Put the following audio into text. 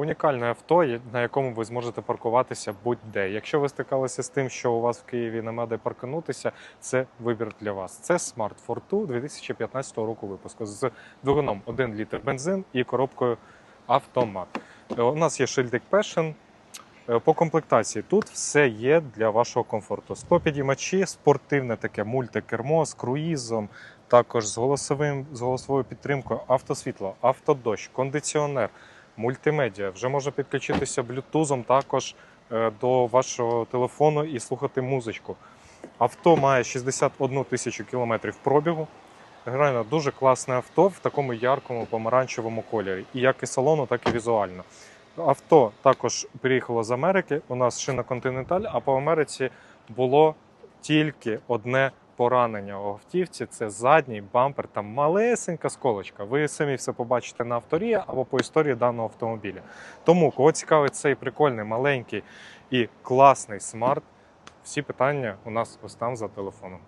Унікальне авто, на якому ви зможете паркуватися будь-де. Якщо ви стикалися з тим, що у вас в Києві нема де парканутися, це вибір для вас. Це Smart Fortwo 2015 року випуску з двигуном 1 літр бензин і коробкою автомат. Е, У нас є шильдик Passion. Е, По комплектації тут все є для вашого комфорту. Склопідіймачі, спортивне таке мультикермо з круїзом, також з голосовим з голосовою підтримкою, автосвітло, автодощ, кондиціонер, мультимедіа. Вже може підключитися блютузом також е, до вашого телефону і слухати музичку. Авто має 61 тисячу кілометрів пробігу. Реально дуже класне авто в такому яркому помаранчевому кольорі. І як і салону, так і візуально. Авто також приїхало з Америки. У нас шина Continental, а по Америці було тільки одне поранення у автівці. Це задній бампер, там малесенька сколочка. Ви самі все побачите на авторі або по історії даного автомобіля. Тому, кого цікавить цей прикольний, маленький і класний смарт, всі питання у нас ось там за телефоном.